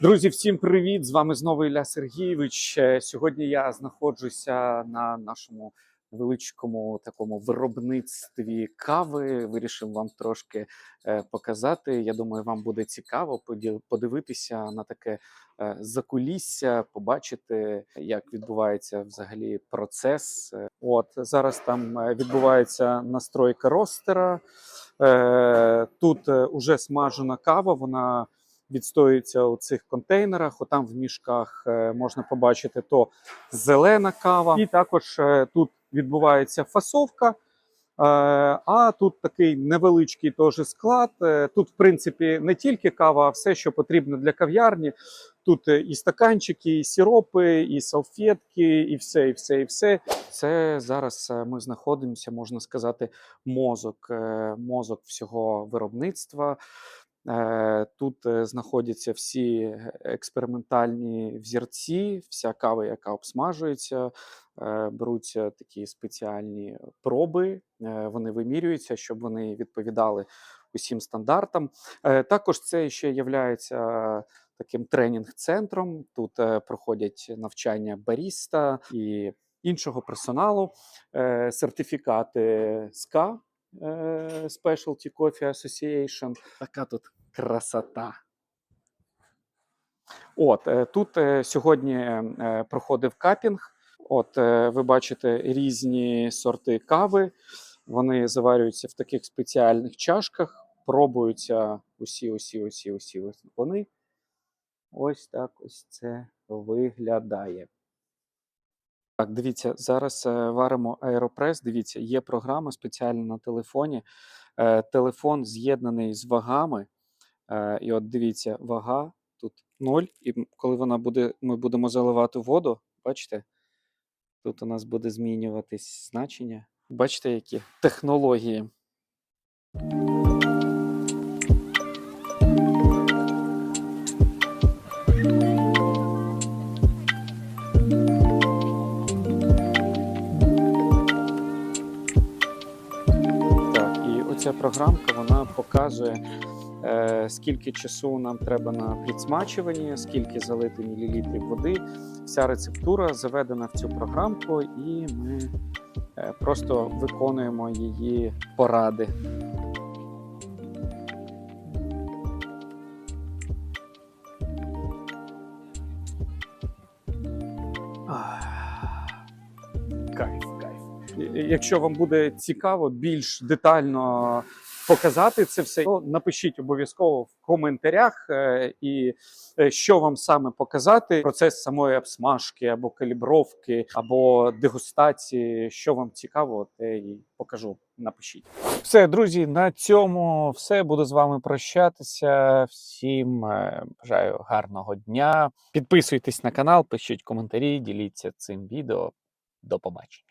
Друзі, всім привіт! З вами знову Ілля Сергійович. Е, Сьогодні я знаходжуся на нашому невеличкому такому виробництві кави. Вирішив вам трошки е, показати. Я думаю, вам буде цікаво подивитися на таке е, закулісся, побачити, як відбувається взагалі процес. От зараз там відбувається настройка ростера. Тут уже смажена кава. Вона відстоюється у цих контейнерах. Отам в мішках е, можна побачити то зелена кава, і також е, тут відбувається фасовка. Е, А тут такий невеличкий теж склад. Тут, в принципі, не тільки кава, а все, що потрібно для кав'ярні. Тут і стаканчики, і сиропи, і салфетки, і все, і все, і все. Це зараз ми знаходимося, можна сказати, мозок, мозок всього виробництва. Е, Тут знаходяться всі експериментальні взірці, вся кава, яка обсмажується, беруться такі спеціальні проби, вони вимірюються, щоб вони відповідали усім стандартам. Також це ще є таким тренінг-центром. Тут е, проходять навчання баріста і іншого персоналу, е, сертифікати СКА. е, Specialty Coffee Association. Така тут красота. От е, тут е, сьогодні е, проходив капінг. От ви бачите різні сорти кави. Вони заварюються в таких спеціальних чашках, пробуються усі, усі, усі, усі вони. Ось так ось це виглядає. Так, дивіться, зараз варимо аеропрес. Дивіться, є програма спеціальна на телефоні. Телефон з'єднаний з вагами. Е, і от дивіться, вага тут 0. І коли вона буде, ми будемо заливати воду, бачите, тут у нас буде змінюватись значення. Бачите, які технології. І оця програмка вона показує, скільки часу нам треба на підсмачування, скільки залити мілілітрів води. Вся рецептура заведена в цю програмку, і ми е, просто виконуємо її поради. Кайф, кайф. Якщо вам буде цікаво більш детально показати це все, то напишіть обов'язково в коментарях, е, і е, що вам саме показати, процес самої обсмажки або калібровки, або дегустації, що вам цікаво, те і покажу. Напишіть. Все, друзі, на цьому все. Буду з вами прощатися. Всім е, бажаю гарного дня. Підписуйтесь на канал, пишіть коментарі, діліться цим відео. До побачення.